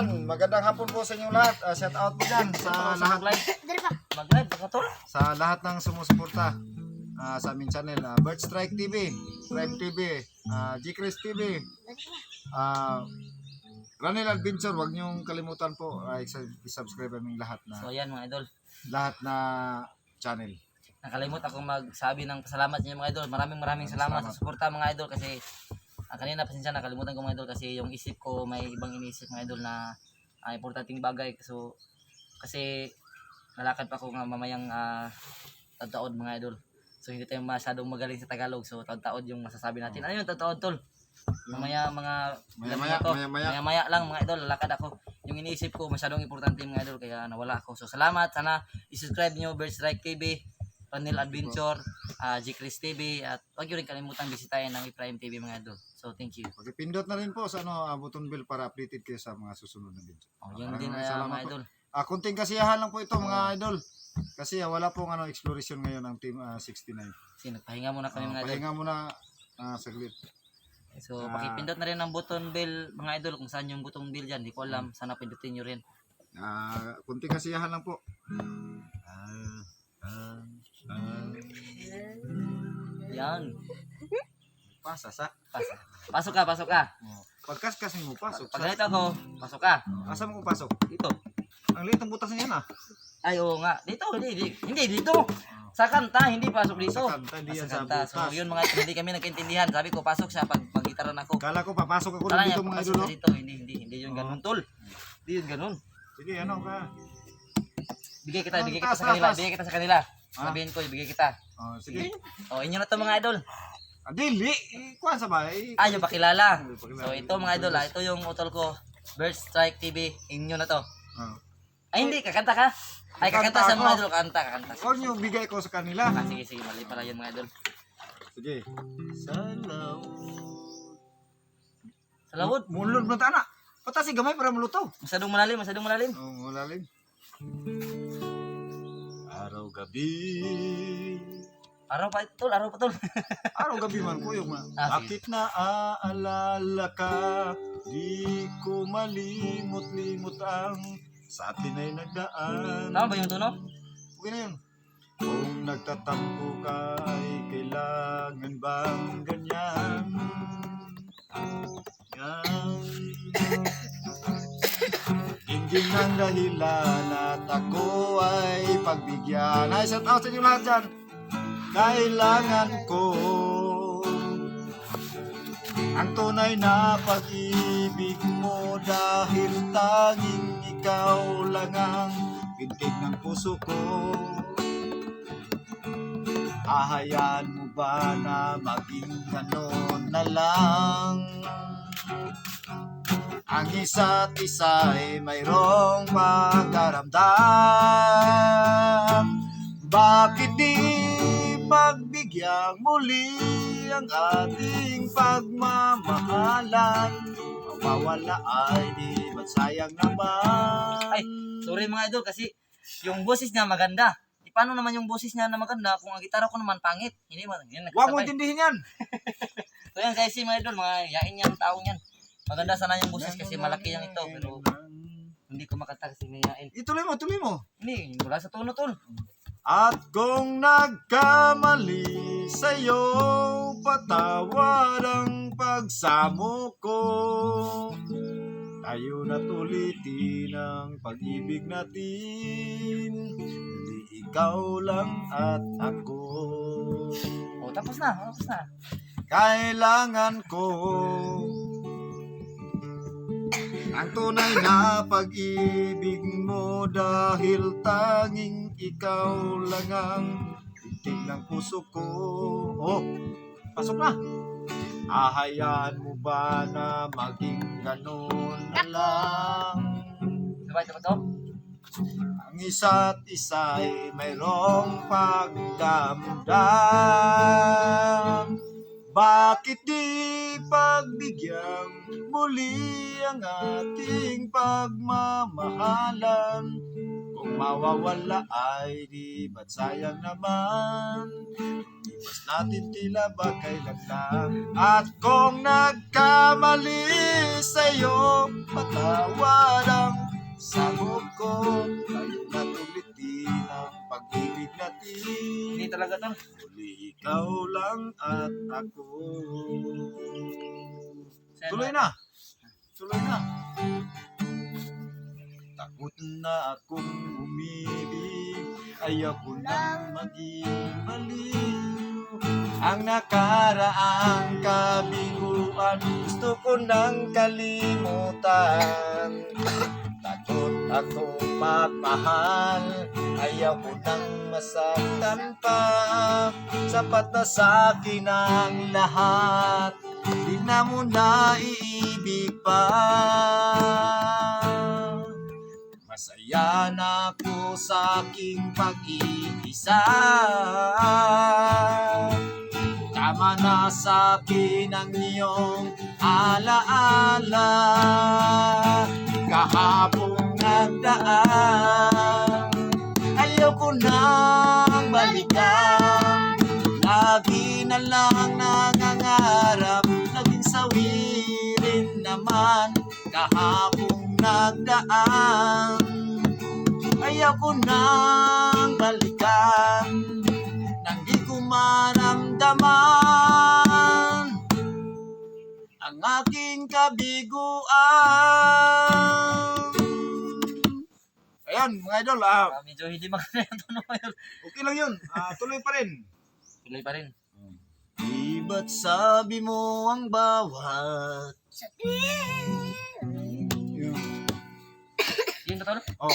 dyan, magandang hapon po sa inyong lahat. Ah, shout out po dyan sa lahat, Mag-live sa lahat ng sumusuporta ah, sa aming channel. Uh, Bird Strike TV, Prime TV, uh, Gcris TV, uh, Ranel Adventure, huwag niyong kalimutan po uh, i-subscribe aming lahat na So ayan mga idol. lahat na channel. Nakalimot ako magsabi ng pasalamat niyo mga idol. Maraming maraming salamat, sa suporta mga idol kasi ah, kanina pasensya nakalimutan ko mga idol kasi yung isip ko may ibang iniisip mga idol na ah, importanteng bagay. So kasi lalakad pa ako nga mamayang uh, taon mga idol. So hindi tayo masyadong magaling sa Tagalog. So taon yung masasabi natin. Ano yung taon tol? Mamaya mga Maya-maya, ilan na to? maya-maya. Maya-maya lang mga idol, lalakad ako. Yung iniisip ko masyadong importante mga idol kaya nawala ako. So salamat, sana i-subscribe nyo Bird Strike TV, Panel Adventure, uh, Gcris TV at huwag nyo rin kalimutan bisitahin ng Prime TV mga idol. So thank you. Pagpindot na rin po sa ano, ah, button bell para updated kayo sa mga susunod na video. Oh, yun din uh, mga po. idol. Ah, kunting kasiyahan lang po ito mga idol. Kasi ah, wala pong ano exploration ngayon ng team ah, 69. Kasi nagpahinga muna kami Ah, mga idol. pahinga muna ah, saglit. So Ah. pakipindot na rin ng button bell mga idol kung saan yung button bell dyan. Di ko alam. Sana pindutin nyo rin. Ah, kunting kasiyahan lang po. Ah, ah. Yan. Pasa sa. Pasok. Pasok ka, pasok ka. Pagkaskas mo pasok. Pag ganito ako, pasok ka. asa mo ko pasok? Dito. Ang liit ng butas niyan ah. Ay, oo nga. Dito, hindi, hindi, hindi dito. Sa kanta, hindi pasok dito. Sa kanta, Ah, yan sa kanta. butas. So, yun mga hindi kami nagkaintindihan. Sabi ko, pasok siya pag magitaran ako. Kala ko papasok ako Kala niya, dito mga pasok idol. ka oh. dito. Hindi, hindi, hindi yun ganun, tol. Hindi yun ganun. Sige, ano ka? Bigay kita, Ano, bigay kita sa kanila, bigay kita sa kanila. Ah. Sabihin ko, bigay kita. Oh, sige. O, inyo na to mga idol. Ah, dili. Eh, kuhan sa bahay. Ah, yung pakilala. Ay, pakilala. So, ito mga idol, ah, ito yung utol ko. Bird Strike TV, inyo na to. Ah. Ay, hindi, kakanta ka. Ay, kakanta Kakanta sa mga ako. idol, kakanta, kakanta. Huwag niyo bigay ko sa kanila. Ah, sige, sige, mali pala yun mga idol. Sige. Salaw. Sa lawod, Mulod mo tana. Pata si gamay para muluto. masyadong malalim, masyadong malalim. Oh, malalim. Araw gabi. Araw pa, tol, araw pa, tol. Araw gabi man ko yung Ah. Bakit naaalala ka? Di ko malimot-limot ang sa atin ay nagdaan. Tama ba yung tunog? Okay na yun. Kung nagtatampo ka ay kailangan bang ganyan? Yan. Hindi ng dahilan at ako ay pagbigyan. Ay, shout out sa inyo lahat dyan. Kailangan ko ang tunay na pag-ibig mo dahil tanging ikaw lang ang pintig ng puso ko. Ahayaan mo ba na maging ganon na lang? Ang isa't isa ay mayroong pagkaramdam Bakit di pagbigyan muli ang ating pagmamahalan Mawawala ay di ba't sayang naman Ay, sorry mga idol kasi yung boses niya maganda. E, paano naman yung boses niya na maganda kung ang gitara ko naman pangit? Hindi man, yan Huwag mo intindihin yan So yan guys, mga idol, mga yain yan, taong yan. Maganda sana yung boses kasi malaki yan ito, pero hindi ko makanta kasi may yain. Ituloy mo, tuloy mo Hindi, wala sa tono tol. At kung nagkamali sa'yo, patawad ang pagsamo ko. Tayo na't ulitin ang pag-ibig natin. Hindi ikaw lang at ako. O, tapos na, tapos na. Kailangan ko ang tunay na pag-ibig mo dahil tanging ikaw lang ang titig ng puso ko. Oh, pasok na. Ahayaan mo ba na maging ganun na lang? Sabay, sabay to? Ang isa't isa'y mayroong pagdamdam Bakit di pagbigyan muli ang ating pagmamahalan? Kung mawawala ay di ba't sayang naman? Iwas natin tila ba kailan lang At kung nagkamali sa'yo Patawad ang sabog ko. Tayo na pag-ibig natin Hindi talaga tol. Muli ikaw lang at ako. Sir, Tuloy na. Tuloy na. Takot na akong umibig. Ayaw ko nang maging baliw Ang nakaraang kabiguan Gusto ko nang kalimutan akong magmahal Ayaw ko nang masaktan pa. Sapat na sa akin ang lahat Di na mo na iibig pa. Masaya na ako sa aking pag-iisa. Tama na sa akin ang iyong alaala. Kahapong nagdaan Ayaw ko nang balikan. Lagi na lang nangangarap. Naging sawirin naman. Kahapong nagdaan. Ayaw ko nang balikan. Nang di ko maramdaman Ang aking kabiguan Ayan, mga idol, ah, ah, medyo hindi maganda yung tono ngayon. okay lang yun. Ah, tuloy pa rin. Tuloy pa rin. Di ba't sabi mo ang bawat Yun na tol. Oh.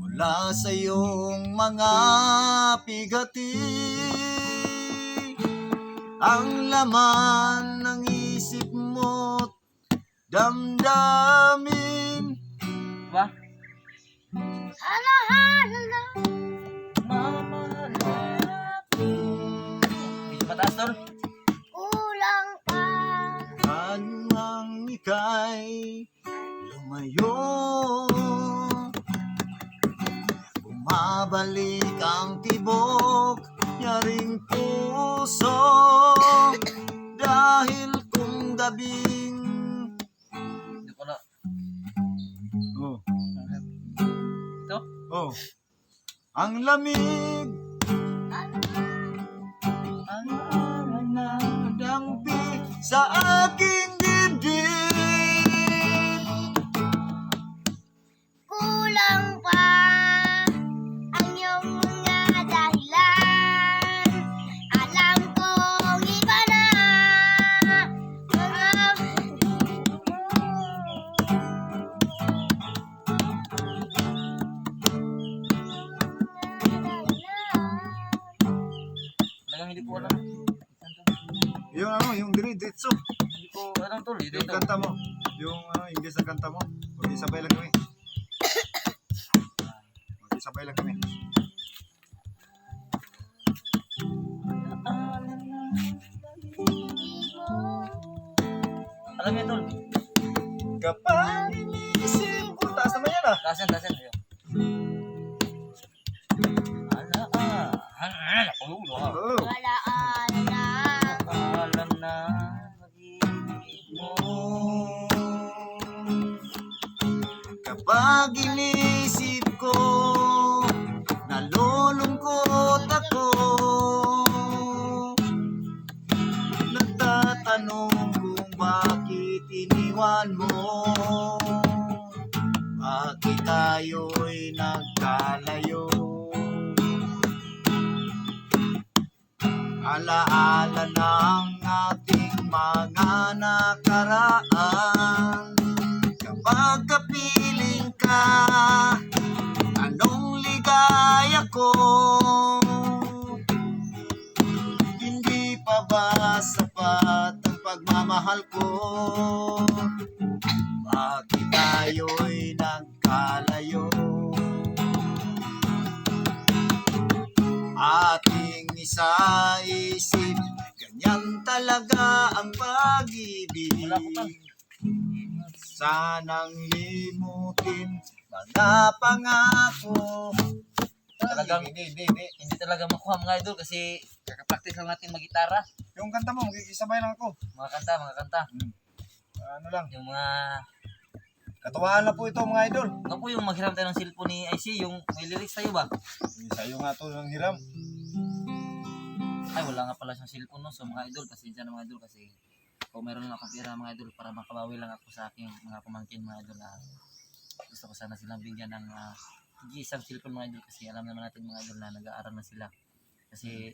Mula sa iyong mga pigati Ang laman ng isip mo't damdamin Medyo mataas tol. kulang pa. Anong ika'y lumayo Bumabalik ang tibok Yaring puso Ang lamig ko alam. Yung ano, yung diretso Hindi ko alam tol. Dito Yung ito. kanta mo Yung ano, English na kanta mo Mag-isabay lang kami Mag-isabay lang kami Alam niyo tol. Kapag inisip ko Taas naman yan ah Tasan, tasan. Ayun. Ala, tayo'y nagkalayo. Alaala ng ating mga nakaraan. Kapag kapiling ka Anong ligaya ko Hindi pa ba sapat ang pagmamahal ko? Bakit tayo'y kalayo Ating isa-isip Ganyan talaga ang pag-ibig Sanang limutin mga pangako Talagang hindi, hindi, hindi, hindi talaga makuha mga idol kasi kakapractice lang natin magitara. Yung kanta mo, magkikisabay lang ako. Mga kanta, mga kanta. Hmm. Ano lang? Yung mga katuwaan na po ito mga idol Ano po yung maghiram tayo ng cellphone ni IC? Yung may lyrics tayo ba? Sa'yo nga to ng hiram Ay, wala nga pala siyang cellphone no. So mga idol, pasensya na mga idol kasi kung meron lang akong pera mga idol para makabawi lang ako sa aking mga pamangkin mga idol na gusto ko sana silang bigyan ng uh, isang cellphone mga idol kasi alam naman natin mga idol na nag-aaral na sila. Kasi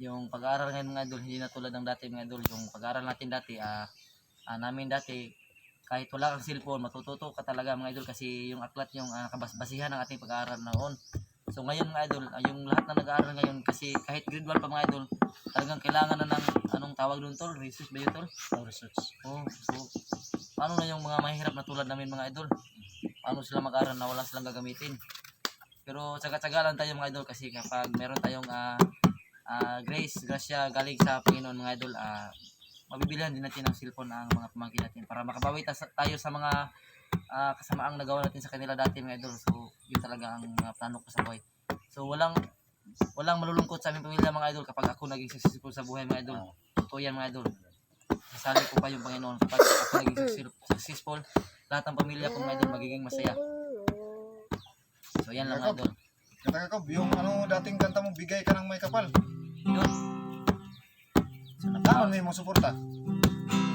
yung pag-aaral ngayon mga idol, hindi na tulad ng dati mga idol. Yung pag-aaral natin dati, ah ah, namin dati, kahit wala kang cellphone, matututo ka talaga mga idol kasi yung aklat yung uh, kabasbasihan ng ating pag-aaral noon. So ngayon mga idol, ah, yung lahat na nag-aaral ngayon kasi kahit grade 1 pa mga idol, talagang kailangan na ng anong tawag doon tol, research ba yun tol? Oh, research Oh, so paano na yung mga mahirap na tulad namin mga idol? Paano sila mag-aaral na wala silang gagamitin? Pero tsaga-tsaga lang tayo mga idol kasi kapag meron tayong ah ah, grace, grasya galing sa Panginoon mga idol, ah mabibilihan din natin ng cellphone ang mga pamangkin natin para makabawi ta- tayo sa mga ah, kasamaang nagawa natin sa kanila dati mga idol. So, yun talaga ang mga plano ko sa buhay. So, walang walang malulungkot sa aming pamilya mga idol kapag ako naging successful sa buhay mga idol. Totoo yan mga idol. Sasali ko pa yung Panginoon kapag ako naging success- successful, lahat ng pamilya ko mga idol magiging masaya. So, yan lang mga idol. Kata ko, yung ano dating kanta mo, bigay ka ng may kapal Yun naman may musuporta.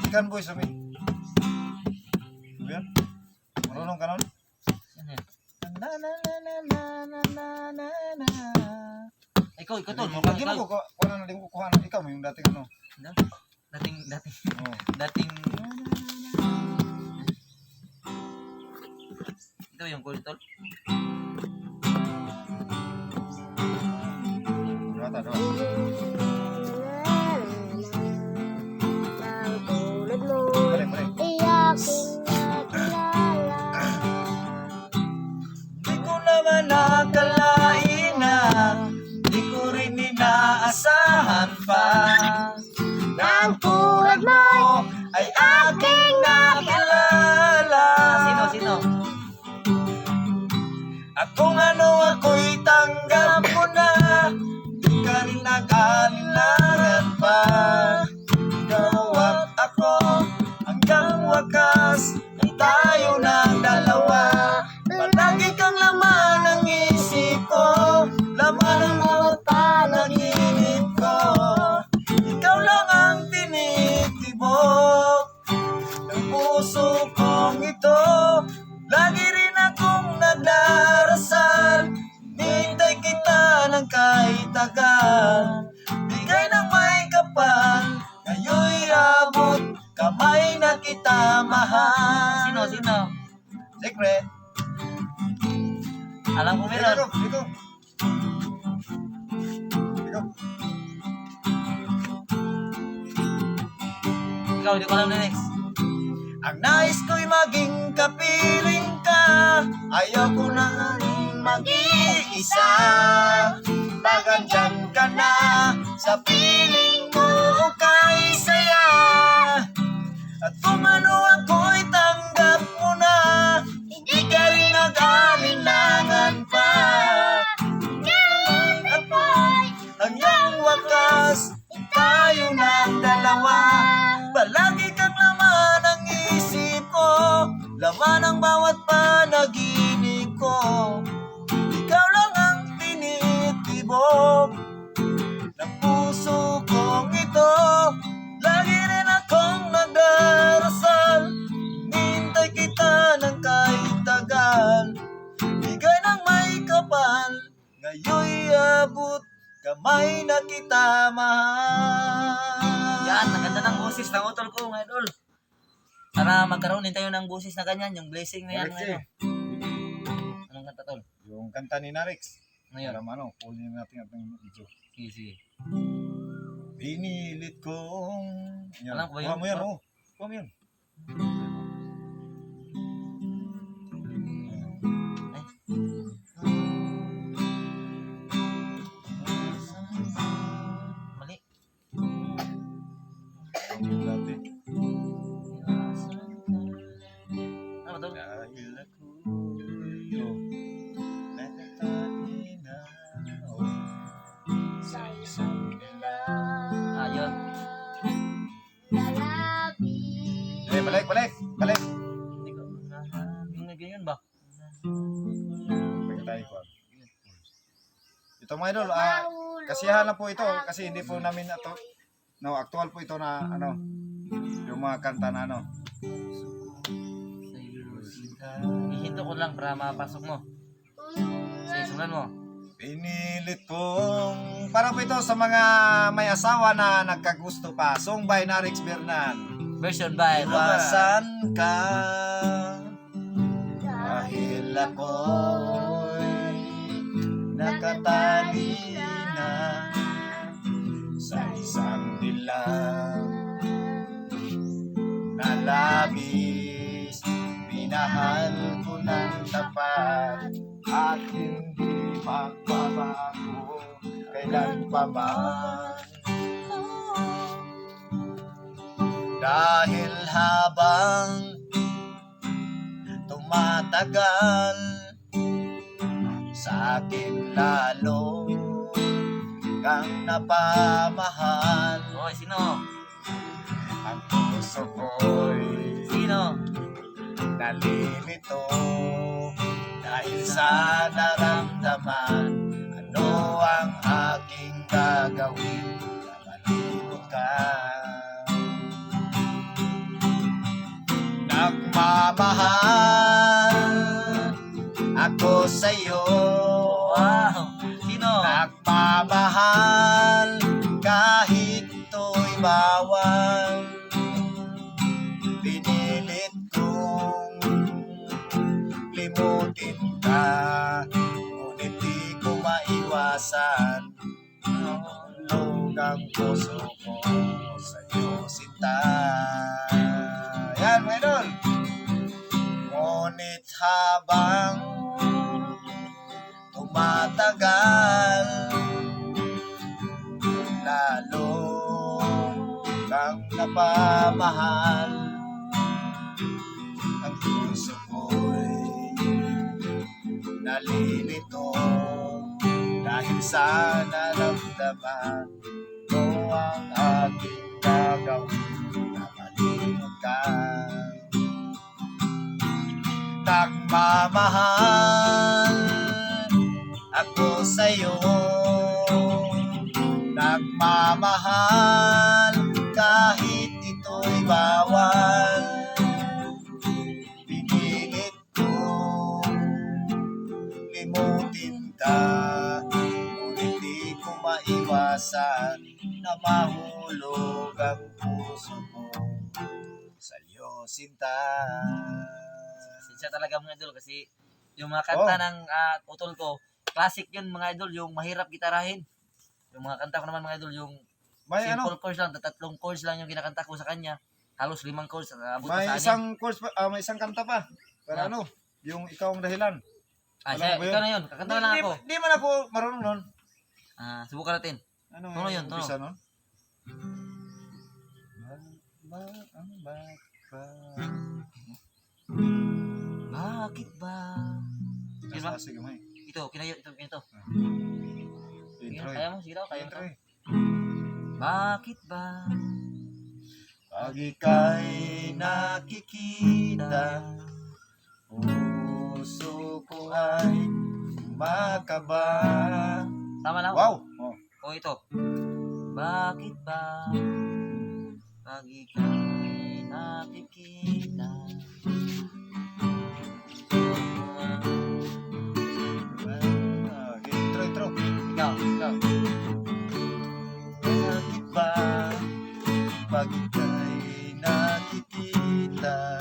Ikan boys kami. Sabihan? Marunong ka naman? Ano na na na na na na na na Ikaw, ikaw to. Lagi mo ko, wala ano na din ko kuhan. Ikaw mo yung dating ano. ano? Dating, dating. Oh. Dating. Ito yung cool tol. Rata daw. Lord, ay aking nakilala. Di ko naman nakala wakas Ikaw, hindi ko alam lyrics. Ang nais ko'y maging kapiling ka Ayaw ko na mag-iisa Pag andyan ka na Sa piling Kamay na kita mahal Yan, ang ganda ng boses ng utol ko, mga idol. Sana magkaroon din tayo ng boses na ganyan, yung blessing na yan, mga idol. Anong kanta tol? Yung kanta ni Narix. Ano yun? Alam ano, kunin natin ang video. Sige, sige. Pinilit kong... Yan. Alam ko ba yun? Kuha mo yan, oh. Kuha mo yan. Kasiyahan lang po ito kasi hindi po namin ito, no, actual po ito na ano, yung mga kanta na ano. Ihinto ko lang para mapasok mo. Sige, simulan mo. Pinilit kong para po ito sa mga may asawa na nagkagusto pa. Song by Narix Bernan. Version by Robert. Iwasan ka dahil ako'y nakatali isang dilang na labis minahal ko ng tapat at hindi magbabago. Kailan pa man dahil habang tumatagal sa akin lalo kang napamahal Hoy, sino? ang puso ko'y Sino? nalilito dahil sa naramdaman ano ang aking gagawin na malibot ka nagmamahal limutin ka Ngunit di ko maiwasan. Hulog ang puso ko sa'yo sinta. Yan mga idol. Ngunit habang tumatagal lalo kang napamahal nalilito dahil sa naramdaman ko ang aking gagawin na malimot ka. Nagmamahal ako sa'yo Sinta Sinsya talaga mga idol kasi yung mga kanta Oh. ng ah, utol ko, classic yun mga idol, yung mahirap gitarahin. Yung mga kanta ko naman mga idol, yung May simple ano, chords lang, tatlong chords lang yung kinakanta ko sa kanya. Halos limang chords, abot may sa isang course pa, ah, may isang kanta pa. Pero Ah. ano, yung ikaw ang dahilan. Ah, alam siya, ba ikaw na yun, kakanta na lang Di- ako. Di, di man ako marunong nun. Ah, subukan natin. Ano Tono yun, tono. umpisa nun? Ba, ang baka. Bakit ba? Yun ba? Ah, Sige, may. Ito, kinayo, ito, ito. Sige, Intro eh. kaya mo, sige daw, kaya mo. Eh. Bakit ba? Pag ika'y nakikita, puso ko ay makaba. Tama lang? Wow! Oh. O ito. Bakit ba? Pag ika'y nakikita. Intro, intro. Ikaw, ikaw. Bakit ba pag ika'y nakikita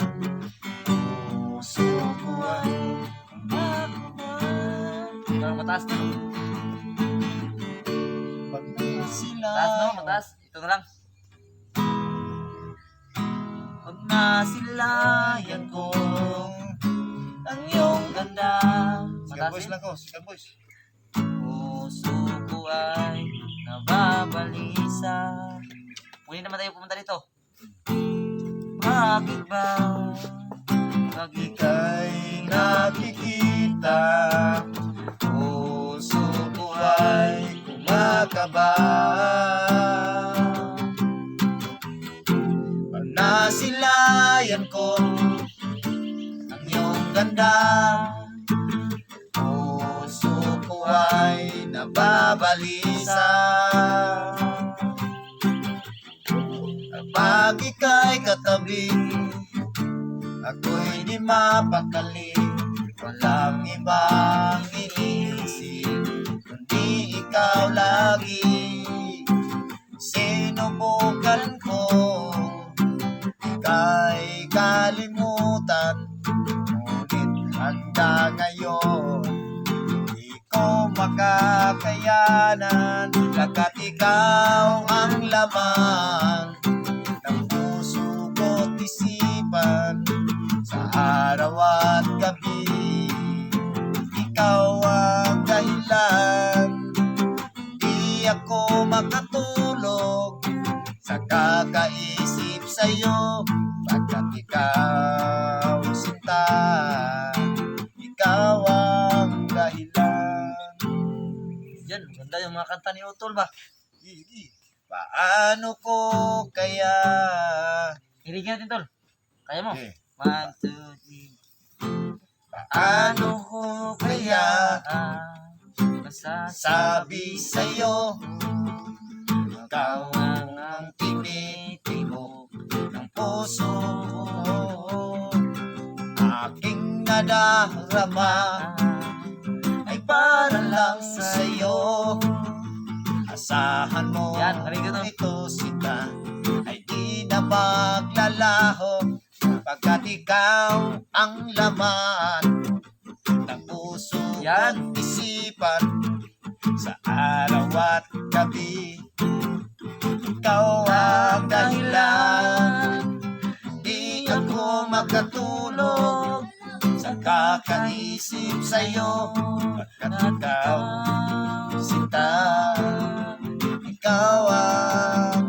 Puso ko ay Ikaw, mataas na. pag sila Mataas no, mataas. Ito na lang. Pag nasilayan ko ang iyong ganda. Sigan Mataas boys lang ko, sigan boys Puso ko ay nababalisa. Muli naman tayo pumunta dito. Bakit ba? Pag ika'y nakikita Puso ko ay kumakaba ganda Puso ko ay nababalisa. Kapag ika'y katabi Ako'y di mapakali. Walang ibang inisip Kundi ikaw lagi Yan, ganda yung mga kanta ni Utol ba? Paano ko kaya Hiligyan natin, Tol. Kaya mo? Eh, One, two, three. Paano ko kaya Ah, Sabi sa'yo Ikaw ang ang tinitibok ng puso Aking nadarama ay para lang sa'yo. Asahan mo Yan, ito sita. Ay di na maglalaho Pagkat ikaw ang laman Ng puso Yan. at isipan Sa araw at gabi. Ikaw ang dahilan Di ako makatulog kakaisip sa'yo Pagkat ikaw sinta Ikaw ang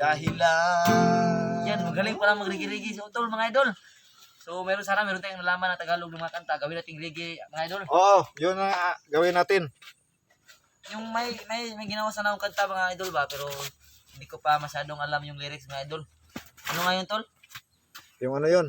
dahilan Yan, magaling pala magrigi-rigi si Utol, mga idol. So, meron sana, meron tayong nalaman na Tagalog ng mga kanta. Gawin nating reggae, mga idol. Oo, yun ang ah, gawin natin. Yung may, may, may ginawa sana akong kanta, mga idol ba? Pero, hindi ko pa masyadong alam yung lyrics, mga idol. Ano nga yun, Tol? Yung ano yun?